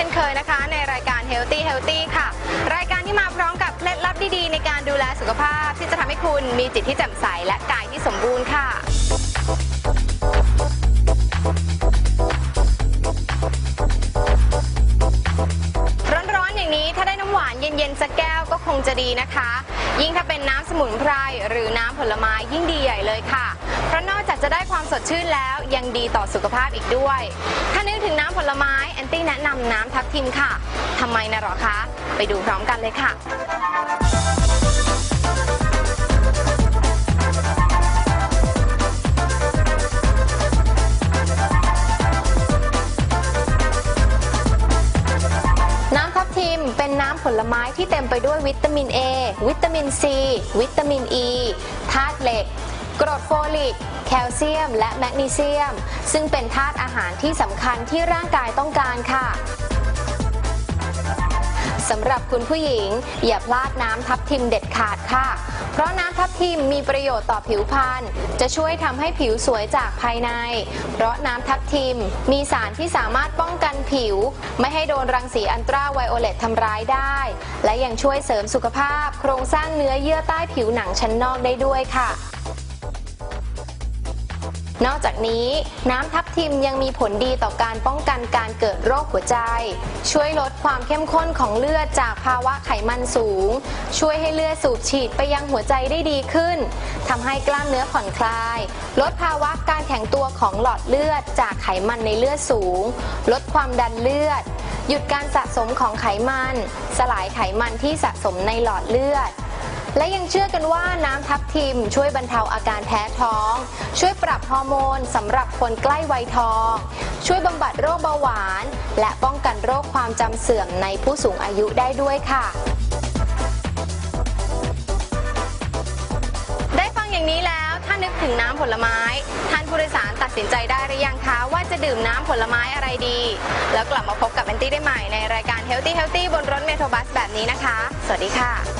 ช่นเคยนะคะ ในรายการ Healthy Healthy ค่ะ รายการที่มาพร้อมกับเคล็ดลับดีๆ ในการดูแลสุขภาพ ที่จะทำให้คุณมีจิตที่แจ่มใสและกายที่สมบูรณ์ค่ะ ร้อนๆอย่างนี้ถ้าได้น้ำหวานเย็นๆสักแก้วก็คงจะดีนะคะ ยิ่งถ้าเป็นน้ำสมุนไพรหรือน้ำผลไม้ยิ่งดีใหญ่เลยค่ะ เพราะนอกจากจะได้ความ สดชื่นแล้วยังดีต่อสุขภาพอีกด้วย ถ้านึกถึงน้ำผลไม้แอนตี้แนะนำน้ำทับทิมค่ะทำไมนะหรอคะ ไปดูพร้อมกันเลยค่ะน้ำทับทิมเป็นน้ำผลไม้ที่เต็มไปด้วยวิตามิน A วิตามิน C วิตามิน E ธาตุเหล็ก กรดโฟลิก แคลเซียม และแมกนีเซียม ซึ่งเป็นธาตุอาหารที่สำคัญที่ร่างกายต้องการค่ะสำหรับคุณผู้หญิง อย่าพลาดน้ำทับทิมเด็ดขาดค่ะ เพราะน้ำทับทิมมีประโยชน์ต่อผิวพรรณจะช่วยทำให้ผิวสวยจากภายใน เพราะน้ำทับทิมมีสารที่สามารถป้องกันผิว ไม่ให้โดนรังสีอันตราไวโอเลตทำร้ายได้ และยังช่วยเสริมสุขภาพ โครงสร้างเนื้อเยื่อใต้ผิวหนังชั้นนอกได้ด้วยค่ะ นอกจากนี้น้ำทับทิมยังมีผลดีต่อการป้องกันการเกิดโรคหัวใจ ช่วยลดความเข้มข้นของเลือดจากภาวะไขมันสูง ช่วยให้เลือดสูบฉีดไปยังหัวใจได้ดีขึ้นทำให้กล้ามเนื้อผ่อนคลาย ลดภาวะการแข็งตัวของหลอดเลือดจากไขมันในเลือดสูง ลดความดันเลือด หยุดการสะสมของไขมัน สลายไขมันที่สะสมในหลอดเลือด และยังเชื่อกันว่าน้ำทับทิมช่วยบรรเทาอาการแพ้ท้อง ช่วยปรับฮอร์โมนสำหรับคนใกล้วัยทอง ช่วยบำบัดโรคเบาหวาน และป้องกันโรคความจำเสื่อมในผู้สูงอายุได้ด้วยค่ะได้ฟังอย่างนี้แล้วถ้านึกถึงน้ำผลไม้ ท่านผู้โดยสารตัดสินใจได้หรือยังคะว่าจะดื่มน้ำผลไม้อะไรดี แล้วกลับมาพบกับแอนตี้ได้ใหม่ในรายการ Healthy Healthy บนรถเมโทรบัสแบบนี้นะคะ สวัสดีค่ะ